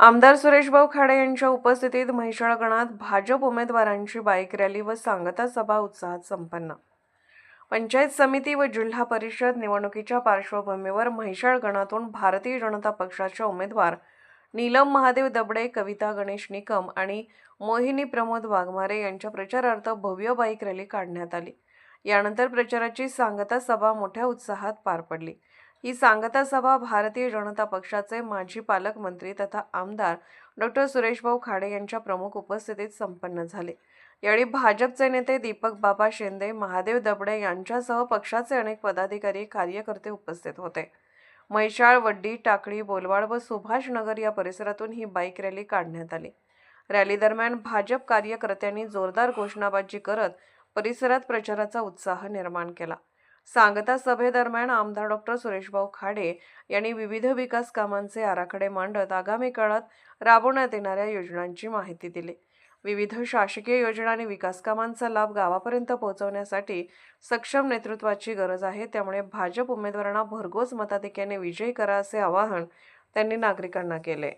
आमदार सुरेशभाऊ खाडे यांच्या उपस्थितीत म्हैसाळगणात भाजप उमेदवारांची बाईक रॅली व सांगता सभा उत्साहात संपन्न. पंचायत समिती व जिल्हा परिषद निवडणुकीच्या पार्श्वभूमीवर म्हैसाळगणातून भारतीय जनता पक्षाच्या उमेदवार नीलम महादेव दबडे कविता गणेश निकम आणि मोहिनी प्रमोद वाघमारे यांच्या प्रचारार्थ भव्य बाईक रॅली काढण्यात आली. यानंतर प्रचाराची सांगता सभा मोठ्या उत्साहात पार पडली. ही सांगता सभा भारतीय जनता पक्षाचे माजी पालकमंत्री तथा आमदार डॉक्टर सुरेशभाऊ खाडे यांच्या प्रमुख उपस्थितीत संपन्न झाले. यावेळी भाजपचे नेते दीपक बाबा शिंदे महादेव दबडे यांच्यासह पक्षाचे अनेक पदाधिकारी कार्यकर्ते उपस्थित होते. म्हैसाळ वड्डी टाकळी बोलवाड व सुभाषनगर या परिसरातून ही बाईक रॅली काढण्यात आली. रॅली दरम्यान भाजप कार्यकर्त्यांनी जोरदार घोषणाबाजी करत परिसरात प्रचाराचा उत्साह निर्माण केला. सांगता सभेदरम्यान आमदार डॉक्टर सुरेशभाऊ खाडे यांनी विविध विकास कामांचे आराखडे मांडत आगामी काळात राबवण्यात येणाऱ्या योजनांची माहिती दिली. विविध शासकीय योजना आणि विकास कामांचा लाभ गावापर्यंत पोहोचवण्यासाठी सक्षम नेतृत्वाची गरज आहे. त्यामुळे भाजप उमेदवारांना भरघोस मताधिक्याने विजयी करा असे आवाहन त्यांनी नागरिकांना केले.